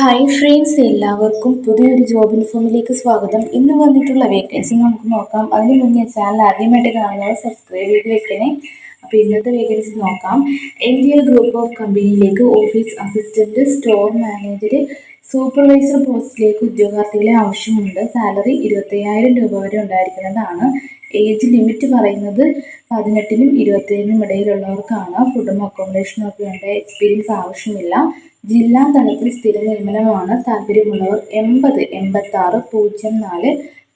Hi friends എല്ലാവർക്കും പുതിയൊരു job ഇൻഫോമിലേക്ക് സ്വാഗതം. ഇന്ന് വന്നിട്ടുള്ള വേക്കൻസി നമുക്ക് നോക്കാം. അതിന് മുന്നേ ചാനൽ ആദ്യമായിട്ട് കാണുന്നവർ സബ്സ്ക്രൈബ് ചെയ്ത് വെക്കണേ. അപ്പോൾ ഇന്നത്തെ വേക്കൻസി നോക്കാം. എൽ ഗ്രൂപ്പ് ഓഫ് കമ്പനിയിലേക്ക് office assistant store manager supervisor പോസ്റ്റിലേക്ക് ഉദ്യോഗാർത്ഥികളെ ആവശ്യമുണ്ട്. സാലറി ഇരുപത്തയ്യായിരം രൂപ വരെ ഉണ്ടായിരിക്കുന്നതാണ്. ഏജ് ലിമിറ്റ് പറയുന്നത് പതിനെട്ടിനും ഇരുപത്തേഴിനും ഇടയിലുള്ളവർക്കാണ്. ഫുഡും അക്കോമഡേഷനും ഒക്കെ ഉണ്ട്. എക്സ്പീരിയൻസ് ആവശ്യമില്ല. ജില്ലാ തലത്തിൽ സ്ഥിര നിയമനമാണ്. താല്പര്യമുള്ളവർ എൺപത് എൺപത്താറ് പൂജ്യം നാല്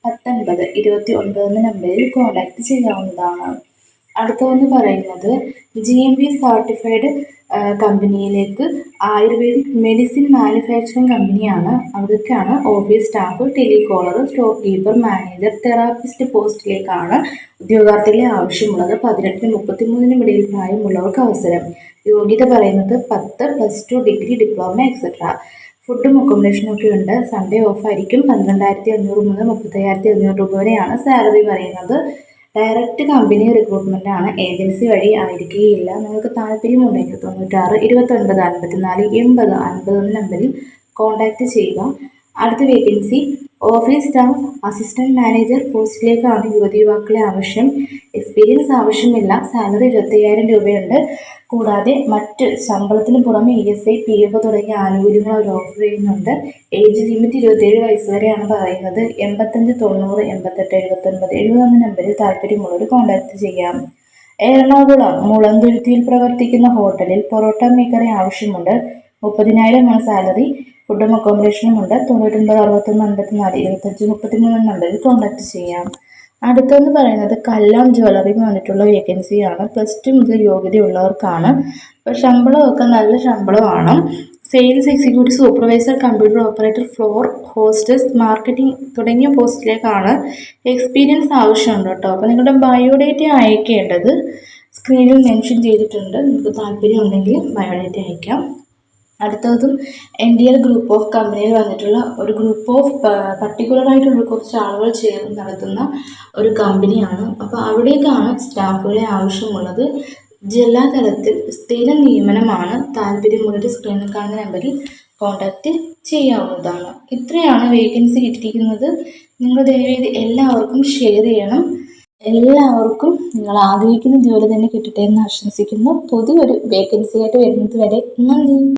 പത്തൊൻപത് ഇരുപത്തി ഒൻപത് എന്ന നമ്പറിൽ കോൺടാക്റ്റ് ചെയ്യാവുന്നതാണ്. അടുത്തതെന്ന് പറയുന്നത് ജി എം ബി സർട്ടിഫൈഡ് കമ്പനിയിലേക്ക് ആയുർവേദിക് മെഡിസിൻ മാനുഫാക്ചറിങ് കമ്പനിയാണ്. അവിടേക്കാണ് office staff telecaller store keeper manager therapist പോസ്റ്റിലേക്കാണ് ഉദ്യോഗാർത്ഥികളെ ആവശ്യമുള്ളത്. പതിനെട്ടിനും മുപ്പത്തിമൂന്നിനും ഇടയിൽ പ്രായമുള്ളവർക്ക് അവസരം. യോഗ്യത പറയുന്നത് പത്ത് plus two degree diploma etcetera ഫുഡും അക്കോമഡേഷനും ഒക്കെ ഉണ്ട്. സൺഡേ ഓഫ് ആയിരിക്കും. പന്ത്രണ്ടായിരത്തി അഞ്ഞൂറ് മുതൽ മുപ്പത്തയ്യായിരത്തി അഞ്ഞൂറ് രൂപ വരെയാണ് സാലറി പറയുന്നത്. ഡയറക്റ്റ് കമ്പനി റിക്രൂട്ട്മെന്റ് ആണ് ഏജൻസി വഴി ആയിരിക്കുകയില്ല. നിങ്ങൾക്ക് താല്പര്യമുണ്ടെങ്കിൽ തൊണ്ണൂറ്റാറ് ഇരുപത്തൊൻപത് അൻപത്തിനാല് എൺപത് അൻപത് എന്ന നമ്പറിൽ കോൺടാക്റ്റ് ചെയ്യുക. അടുത്ത vacancy office staff assistant manager പോസ്റ്റിലേക്കാണ് യുവതി യുവാക്കളെ ആവശ്യം. എക്സ്പീരിയൻസ് ആവശ്യമില്ല. സാലറി ഇരുപത്തയ്യായിരം രൂപയുണ്ട്. കൂടാതെ മറ്റ് ശമ്പളത്തിന് പുറമെ E S I P F തുടങ്ങിയ ആനുകൂല്യങ്ങൾ അവർ ഓഫർ ചെയ്യുന്നുണ്ട്. ഏജ് ലിമിറ്റ് ഇരുപത്തേഴ് വയസ്സ് വരെയാണ് പറയുന്നത്. എൺപത്തഞ്ച് തൊണ്ണൂറ് എൺപത്തെട്ട് എഴുപത്തൊൻപത് എഴുപത് എന്ന നമ്പറിൽ താല്പര്യമുള്ളവർ കോൺടാക്ട് ചെയ്യാം. എറണാകുളം മുളന്തുരുത്തിയിൽ പ്രവർത്തിക്കുന്ന ഹോട്ടലിൽ പൊറോട്ട മേക്കറെ ആവശ്യമുണ്ട്. മുപ്പതിനായിരമാണ് സാലറി ഫുഡും അക്കോമഡേഷനും ഉണ്ട്. തൊണ്ണൂറ്റൊൻപത് അറുപത്തൊന്ന് അൻപത്തിനാല് ഇരുപത്തഞ്ച് മുപ്പത്തിമൂന്ന് നമ്പറിൽ കോൺടാക്ട് ചെയ്യാം. അടുത്തെന്ന് പറയുന്നത് കല്ലാം ജ്വല്ലറിയിൽ വന്നിട്ടുള്ള വേക്കൻസിയാണ് പ്ലസ് ടു മുതൽ യോഗ്യതയുള്ളവർക്കാണ് അപ്പോൾ ശമ്പളമൊക്കെ നല്ല ശമ്പളമാണ്. Sales executive supervisor computer operator floor hostess marketing തുടങ്ങിയ പോസ്റ്റിലേക്കാണ് എക്സ്പീരിയൻസ് ആവശ്യമുണ്ട് കേട്ടോ. അപ്പോൾ നിങ്ങളുടെ ബയോഡേറ്റ അയക്കേണ്ടത് സ്ക്രീനിൽ മെൻഷൻ ചെയ്തിട്ടുണ്ട്. നിങ്ങൾക്ക് താല്പര്യമുണ്ടെങ്കിൽ ബയോഡേറ്റ അയക്കാം. അടുത്തതും N D L group of കമ്പനിയിൽ വന്നിട്ടുള്ള ഒരു ഗ്രൂപ്പ് ഓഫ് പർട്ടിക്കുലർ ആയിട്ടുള്ള കുറച്ച് ആളുകൾ ചേർന്ന് നടത്തുന്ന ഒരു കമ്പനിയാണ് അപ്പോൾ അവിടേക്കാണ് സ്റ്റാഫുകളെ ആവശ്യമുള്ളത്. ജില്ലാ തലത്തിൽ സ്ഥിര നിയമനമാണ്. താല്പര്യമുള്ളൊരു സ്ക്രീനിൽ കാണുന്ന നമ്പറിൽ കോൺടാക്റ്റ് ചെയ്യാവുന്നതാണ്. ഇത്രയാണ് വേക്കൻസി കിട്ടിയിരിക്കുന്നത്. നിങ്ങൾ ദയവേദി എല്ലാവർക്കും ഷെയർ ചെയ്യണം. എല്ലാവർക്കും നിങ്ങൾ ആഗ്രഹിക്കുന്ന ജോലി തന്നെ കിട്ടട്ടെ എന്ന് ആശംസിക്കുന്നു. പുതിയൊരു വേക്കൻസി ആയിട്ട് വരുന്നത് വരെ നന്ദി.